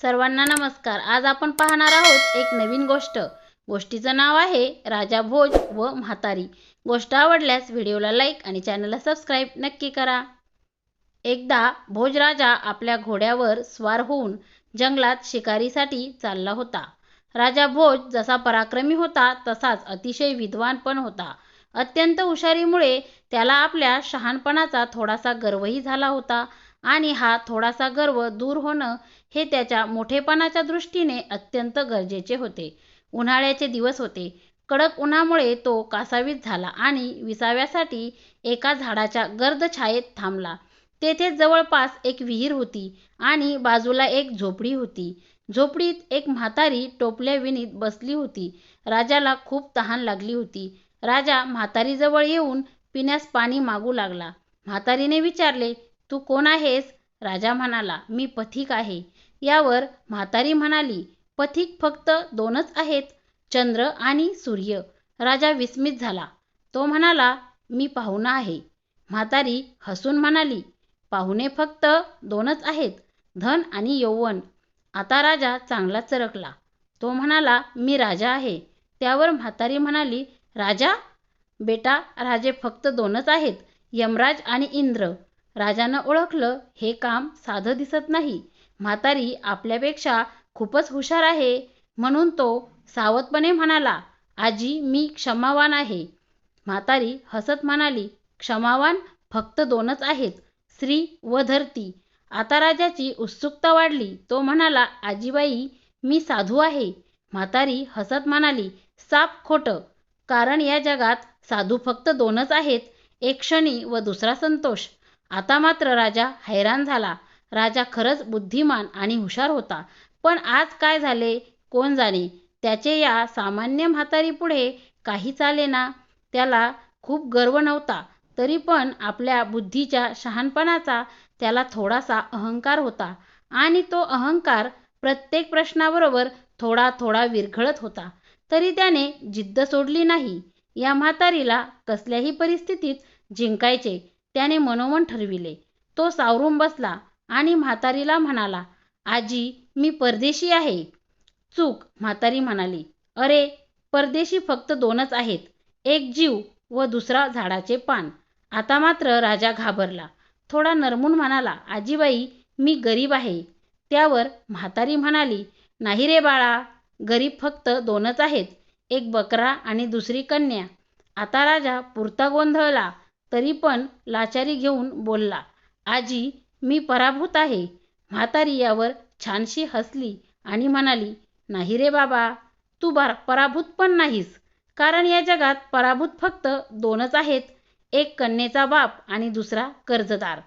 सर्वांना नमस्कार. आज आपण पाहणार आहोत एक नवीन गोष्ट. गोष्टीचं नाव आहे राजा भोज व म्हातारी. गोष्ट आवडल्यास व्हिडिओला लाईक आणि चॅनलला सबस्क्राईब नक्की करा. एकदा भोजराजा आपल्या घोड्यावर स्वार होऊन जंगलात शिकारीसाठी चालला होता. राजा भोज जसा पराक्रमी होता तसाच अतिशय विद्वान पण होता. अत्यंत हुशारीमुळे त्याला आपल्या शहाणपणाचा थोडासा गर्वही झाला होता. आणि हा थोडासा गर्व दूर होणं हे त्याच्या मोठेपणाच्या दृष्टीने अत्यंत गरजेचे होते. उन्हाळ्याचे दिवस होते. कडक उन्हामुळे तो कासावीस झाला आणि विसाव्यासाठी एका झाडाच्या गर्द छायेत थांबला. तेथे जवळपास एक विहीर होती आणि बाजूला एक झोपडी होती. झोपडीत एक म्हातारी टोपल्या विणीत बसली होती. राजाला खूप तहान लागली होती. राजा म्हातारीजवळ येऊन पिण्यास पाणी मागू लागला. म्हातारीने विचारले तू कोण आहेस? राजा म्हणाला मी पथिक आहे. यावर म्हातारी म्हणाली पथिक फक्त दोनच आहेत चंद्र आणि सूर्य. राजा विस्मित झाला तो म्हणाला मी पाहुणा आहे. म्हातारी हसून म्हणाली पाहुणे फक्त दोनच आहेत धन आणि यौवन. आता राजा चांगला चरकला तो म्हणाला मी राजा आहे. त्यावर म्हातारी म्हणाली राजा बेटा राजे फक्त दोनच आहेत यमराज आणि इंद्र. राजानं ओळखलं हे काम साधं दिसत नाही. म्हातारी आपल्यापेक्षा खूपच हुशार आहे म्हणून तो सावधपणे म्हणाला आजी मी क्षमावान आहे. म्हातारी हसत म्हणाली क्षमावान फक्त दोनच आहेत स्त्री व धरती. आता राजाची उत्सुकता वाढली. तो म्हणाला आजीबाई मी साधू आहे. म्हातारी हसत म्हणाली साप खोटं. कारण या जगात साधू फक्त दोनच आहेत एक क्षणी व दुसरा संतोष. आता मात्र राजा हैराण झाला. राजा खरंच बुद्धिमान आणि हुशार होता. पण आज काय झाले? कोण जाणे? त्याचे या सामान्य म्हातारीपुढे काही चालेना त्याला खूप गर्व नव्हता. तरी पण आपल्या बुद्धीच्या शहाणपणाचा त्याला थोडासा अहंकार होता. आणि तो अहंकार प्रत्येक प्रश्नाबरोबर थोडा थोडा विरघळत होता. तरी त्याने जिद्द सोडली नाही. या म्हातारीला कसल्याही परिस्थितीत जिंकायचे. त्याने मनोमन ठरविले. तो सावरून बसला आणि म्हातारीला म्हणाला आजी मी परदेशी आहे. चूक म्हातारी म्हणाली. अरे परदेशी फक्त दोनच आहेत एक जीव व दुसरा झाडाचे पान. आता मात्र राजा घाबरला. थोडा नरमून म्हणाला आजीबाई मी गरीब आहे. त्यावर म्हातारी म्हणाली नाही रे बाळा गरीब फक्त दोनच आहेत एक बकरा आणि दुसरी कन्या. आता राजा पुरता गोंधळला तरी पण लाचारी घेऊन बोलला आजी मी पराभूत आहे. म्हातारी यावर छानशी हसली आणि म्हणाली नाही रे बाबा तू बार पराभूत पण नाहीस. कारण या जगात पराभूत फक्त दोनच आहेत एक कन्येचा बाप आणि दुसरा कर्जदार.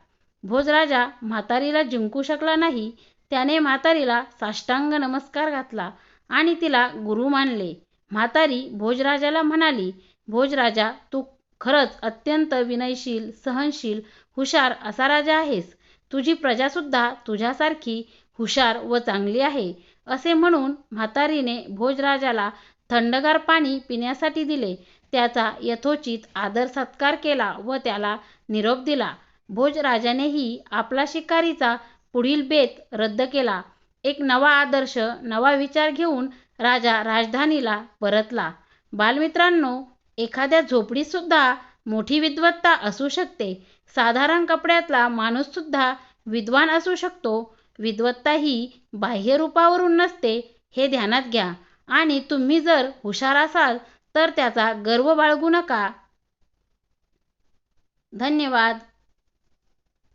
भोजराजा म्हातारीला जिंकू शकला नाही त्याने म्हातारीला साष्टांग नमस्कार घातला आणि तिला गुरु मानले. म्हातारी भोजराजाला म्हणाली भोजराजा तू खरंच अत्यंत विनयशील सहनशील हुशार असा राजा आहेस. तुझी प्रजासुद्धा तुझ्यासारखी हुशार व चांगली आहे असे म्हणून म्हातारीने भोजराजाला थंडगार पाणी पिण्यासाठी दिले. त्याचा यथोचित आदर सत्कार केला व त्याला निरोप दिला. भोजराजानेही आपला शिकारीचा पुढील बेत रद्द केला. एक नवा आदर्श नवा विचार घेऊन राजा राजधानीला परतला. बालमित्रांनो एखाद्या झोपडीत सुद्धा मोठी विद्वत्ता असू शकते. साधारण कपड्यातला माणूस सुद्धा विद्वान असू शकतो. विद्वत्ता ही बाह्य रूपावरून नसते हे ध्यानात घ्या. आणि तुम्ही जर हुशार असाल तर त्याचा गर्व बाळगू नका. धन्यवाद.